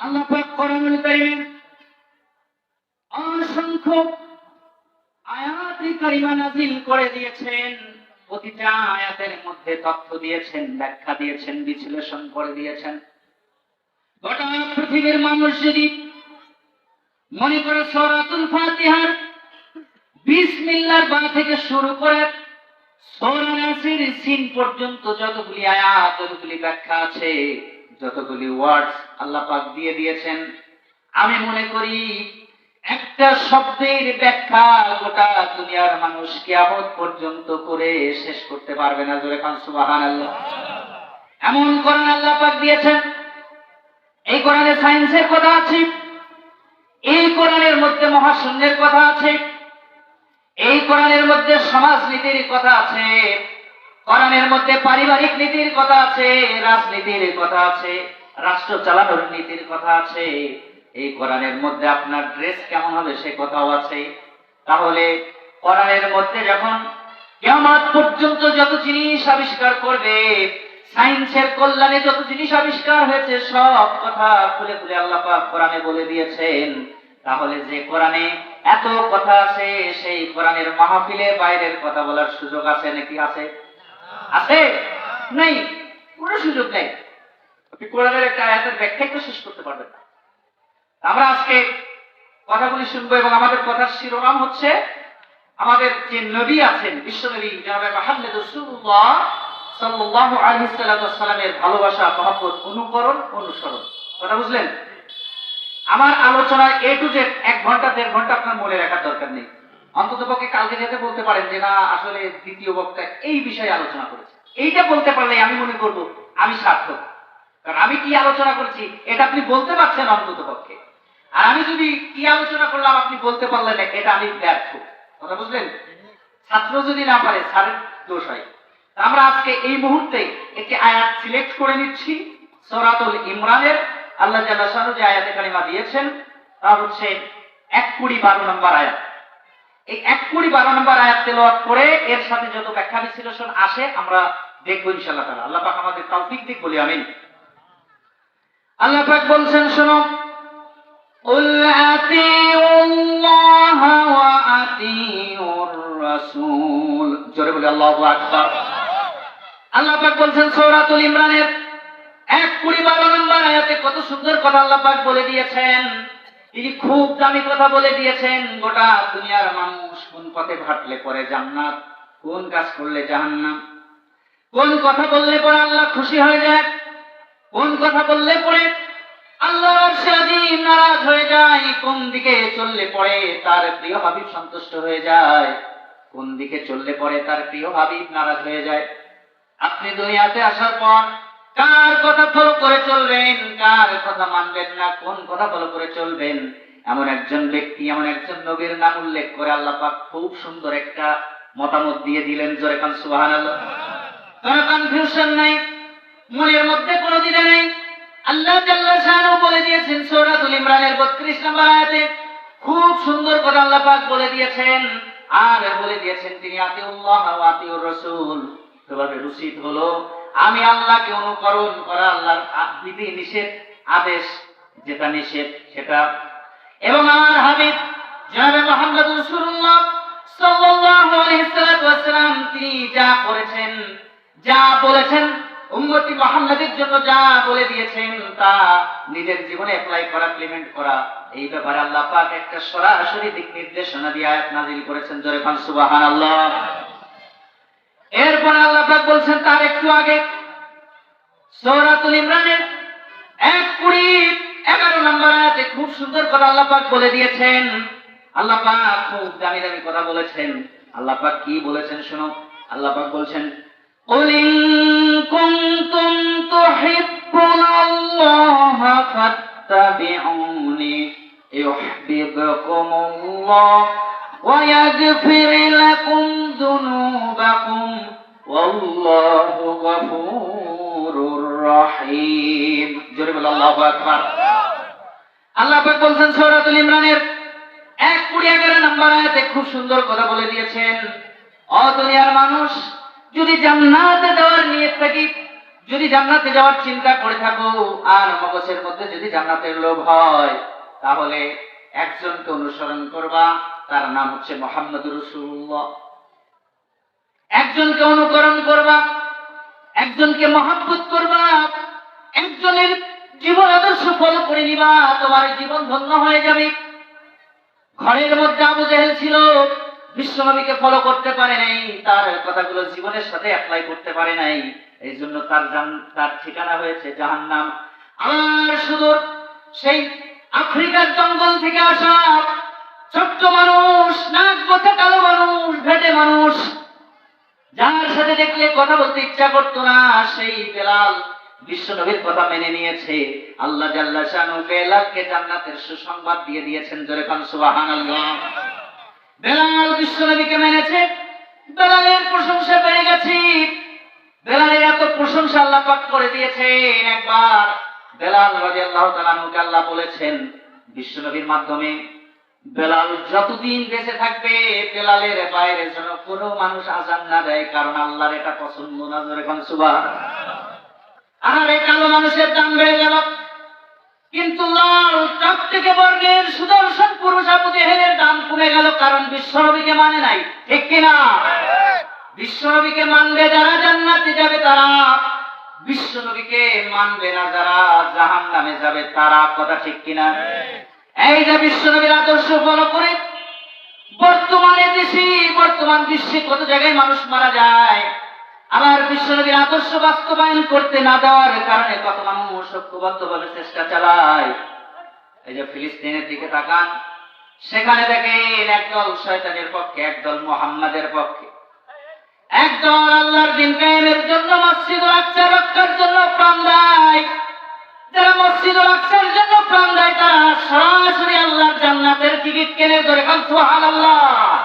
আল্লাহ পাক কোরআনুল কারীমে অসংখ্য আয়াত কারিমা নাজিল করে দিয়েছেন। প্রতিটা আয়াতের মধ্যে তথ্য দিয়েছেন, ব্যাখ্যা দিয়েছেন, বিশ্লেষণ করে দিয়েছেন। গোটা পৃথিবীর মানুষ যদি মনে করে সরাতুল ফাতিহার বিসমিল্লার বা থেকে শুরু করে সূরা সিন পর্যন্ত যতগুলি আয়াত, যতগুলি ব্যাখ্যা আছে যতগুলি ওয়ার্ডস আল্লাহ পাক দিয়ে দিয়েছেন, আমি মনে করি একটা শব্দের ব্যাখ্যা গোটা দুনিয়ার মানুষ কিয়ামত পর্যন্ত করে শেষ করতে পারবে না, জোরে খান সুবহানাল্লাহ। এমন কোরআন আল্লাহ পাক দিয়েছেন, এই কোরআনে সায়েন্সের কথা আছে, এই কোরআনের মধ্যে মহাশূন্যের কথা আছে, এই কোরআনের মধ্যে সমাজনীতির কথা আছে কোরআনের মধ্যে পারিবারিক নীতির কথা আছে, রাজনীতির কথা আছে, রাষ্ট্র চালানোর নীতির কথা আছে। এই কোরআনের মধ্যে আপনার ড্রেস কেমন হবে সে কথাও আছে। তাহলে কোরআনের মধ্যে যখন কিয়ামত পর্যন্ত যত জিনিস আবিষ্কার করবে, সায়েন্সের কল্যাণে যত জিনিস আবিষ্কার হয়েছে, সব কথা খুলে খুলে আল্লাহ পাক কোরআনে বলে দিয়েছেন। তাহলে যে কোরআনে এত কথা আছে, সেই কোরআনের মাহফিলে বাইরের কথা বলার সুযোগ আছে নাকি আছে? আছে? নাই। কোনো সুযোগ নেই। আপনি কোরআনের একটা আয়াতের ব্যাখ্যাই তো শেষ করতে পারবেন না। আমরা আজকে কথাগুলি শুনব এবং আমাদের কথার শিরোনাম হচ্ছে, আমাদের যে নবী আছেন বিশ্বনবী জনাবে মাহমদ রসুল্লাহ সাল্লাল্লাহু আলাইহি সাল্লামের ভালোবাসা, মহব্বত, অনুকরণ, অনুসরণ। কথা বুঝলেন? আমার আলোচনায় এ টু জেড এক ঘণ্টা, দেড় ঘণ্টা আপনার মনে রাখার দরকার নেই। অন্তত পক্ষে কালকে যেতে বলতে পারেন যে, না, আসলে দ্বিতীয় বক্তা এই বিষয়ে আলোচনা করেছে। এইটা বলতে পারলে আমি মনে করব, আমি সার্থক। কারণ আমি কি আলোচনা করছি, এটা আপনি বলতে পারছেন অন্তত পক্ষে। আর আমি যদি কি আলোচনা করলাম আপনি বলতে পারলেন এটা আমি ব্যর্থ। কথা বুঝলেন? ছাত্র যদি না পারে, স্যারের দোষ হয়। আমরা আজকে এই মুহূর্তে একটি আয়াত সিলেক্ট করে নিচ্ছি, সরাতুল ইমরানের। আল্লাহ জাল্লাহ যে আয়াতে কালিমা দিয়েছেন, তা হচ্ছে এক কুড়ি বারো নম্বর আয়াত। এই এক কুড়ি বারো নম্বর আয়াত তেলাওয়াত করে এর সাথে যত ব্যাখ্যা বিশ্লেষণ আসে আমরা দেখবো ইনশাআল্লাহ তাআলা আল্লাহ পাক আমাদের তৌফিক দিক বলি আমিন আল্লাহ পাক বলছেন শোনো قل أطيعوا الله وأطيعوا الرسول জোরে বলি আল্লাহু আকবার আল্লাহ পাক বলছেন সূরাতুল ইমরানের এক কুড়ি বারো নম্বর আয়াতে কত সুন্দর কথা আল্লাহ পাক বলে দিয়েছেন তিনি খুব দামি কথা বলে দিয়েছেন, গোটা দুনিয়ার মানুষ কোন পথে হাঁটলে পরে জান্নাত, কোন কাজ করলে জাহান্নাম, কোন কথা বললে পরে আল্লাহ খুশি হয়ে যায়, কোন কথা বললে পরে আল্লাহর সাজিম নারাজ হয়ে যায়, কোন দিকে চললে পরে তার প্রিয় হাবিব সন্তুষ্ট হয়ে যায়, কোন দিকে চললে পরে তার প্রিয় হাবিব নারাজ হয়ে যায়। আপনি দুনিয়াতে আসার পর কার কথা ফলো করে চলবেন? কার কথা মানবেন না? কোন কথা ফলো করে চলবেন? এমন একজন ব্যক্তি, এমন একজন নবীর নাম উল্লেখ করে আল্লাহ পাক খুব সুন্দর একটা মতামত দিয়ে দিলেন। জোরে খান সুবহানাল্লাহ। কোনো কনফিউশন নাই। মনের মধ্যে কোনো দ্বিধা নেই। আল্লাহ জাল্লা শানু বলে দিয়েছেন সূরাতুল ইমরানের 32 নম্বর আয়াতে। খুব সুন্দর করে আল্লাহ পাক বলে দিয়েছেন। আর বলে দিয়েছেন তিনি আতিউল্লাহ আতিউর রাসূল। তোমাদের উচিত হলো। আমি আল্লাহকে অনুকরণ করা আল্লাহর বিধি নিষেধ, আদেশ যেটা নিষেধ সেটা। এবং আমার হাবিব জনাবে মোহাম্মদ রাসূলুল্লাহ সাল্লাল্লাহু আলাইহি ওয়াসাল্লাম তিনি যা করেছেন, যা বলেছেন, উম্মতি মোহাম্মদের জন্য যা বলে দিয়েছেন, তা নিজের জীবনে অ্যাপ্লাই করা ইমপ্লিমেন্ট করা, এই ব্যাপারে আল্লাহ পাক একটা সরাসরি দিক নির্দেশনা দিয়ে আয়াত নাজিল করেছেন। জোরে খান সুবহানাল্লাহ। এরপর আল্লাহ পাক বলছেন, তার একটু আগে সৌরাতুল ইমরানের এক কুড়ি এগারো নম্বর আয়াতে খুব সুন্দর করে আল্লাহ পাক বলে দিয়েছেন। আল্লাহ পাক খুব দামি দামি কথা বলেছেন। আল্লাহ পাক কি বলেছেন শোনো? আল্লাহ পাক বলছেন কুলিন ফাত্তাবিউনি ওয়া ইয়াগফির লাকুম যুনুবাকুম والله غفور رحيم জোরে বল আল্লাহু আকবার আল্লাহ পাক বলছেন সূরাতুল ইমরানের এক কুড়ি এগারো নম্বর আয়াতে খুব সুন্দর কথা বলে দিয়েছেন অ দুনিয়ার মানুষ যদি জান্নাতে যাওয়ার নিয়ত থাকি যদি জান্নাতে যাওয়ার চিন্তা করে থাকো আর মগজের মধ্যে যদি জান্নাতের লোভ হয় তাহলে একজনকে অনুসরণ করবা তার নাম হচ্ছে মোহাম্মদ রসুল্লাহ একজনকে অনুকরণ করবা, একজনকে মহাব্বত করবা, একজনের জীবন আদর্শ ফলো করে নিবা, তোমার জীবন ধন্য হয়ে যাবে। ঘরের মধ্যে আবু জেহেল ছিল, বিশ্বনবীকে ফলো করতে পারে নাই, তার কথাগুলো জীবনের সাথে অ্যাপ্লাই করতে পারে নাই। এই জন্য তার তার ঠিকানা হয়েছে জাহান্নাম। আর সুদূর সেই আফ্রিকার জঙ্গল থেকে আসা, ছোট্ট মানুষ, নাক পথে কালো মানুষ, ভেটে মানুষ যার সাথে দেখলে কথা বলতে ইচ্ছা করতো না, সেই বেলাল বিশ্বনবীর কথা মেনে নিয়েছে। আল্লাহ জাল্লা শানু বেলালকে জান্নাতের সুসংবাদ দিয়ে দিয়েছেন জোরে খান সুবহানাল্লাহ। বেলাল বিশ্বনবীকে মেনেছে। বেলালের প্রশংসা পেয়ে গেছি। বেলালের এত প্রশংসা আল্লাহ পাক করে দিয়েছেন। একবার বেলাল রাদিয়াল্লাহু তাআলা আনহুকে আল্লাহ বলেছেন, বিশ্বনবীর মাধ্যমে বেলাল যতদিন বেঁচে থাকবে, বেলালের বাইরে যেন কোনো মানুষ আজান না দেয়, কারণ আল্লাহর এটা পছন্দ না, জোরে খান সুবহানাল্লাহ আর এই কালো মানুষের দাম বেড়ে গেল। কিন্তু লাল টক থেকে বর্ণের সুদর্শন পুরুষ আবু দাম কমে গেল, কারণ বিশ্বনবীকে মানে নাই। ঠিক কিনা? বিশ্বনবীকে মানবে যারা জান্নাতে যাবে তারা। বিশ্বনবীকে মানবে না যারা জাহান নামে যাবে তারা, কথা ঠিক কিনা? এই যে বিশ্বনবীর আদর্শ ফলো করে বর্তমানে দেশে, বর্তমান বিশ্বে কত জায়গায় মানুষ মারা যায়, আবার বিশ্বনবীর আদর্শ বাস্তবায়ন করতে না দেওয়ার কারণে কত মানুষ ঐক্যবদ্ধভাবে চেষ্টা চালায়। এই যে ফিলিস্তিনের দিকে তাকান, সেখানে দেখেন একদল শয়তানের পক্ষে, একদল মোহাম্মদের পক্ষে। একদল আল্লাহর দিন কায়েমের জন্য, মসজিদুল আকসা রক্ষার জন্য প্রাণ দেয়। যারা মসজিদ রাখছেন জন্য প্রাণ দেয় তারা সরাসরি আল্লাহর জান্নাতের টিকিট কেনে ধরে। খান সুবহানাল্লাহ।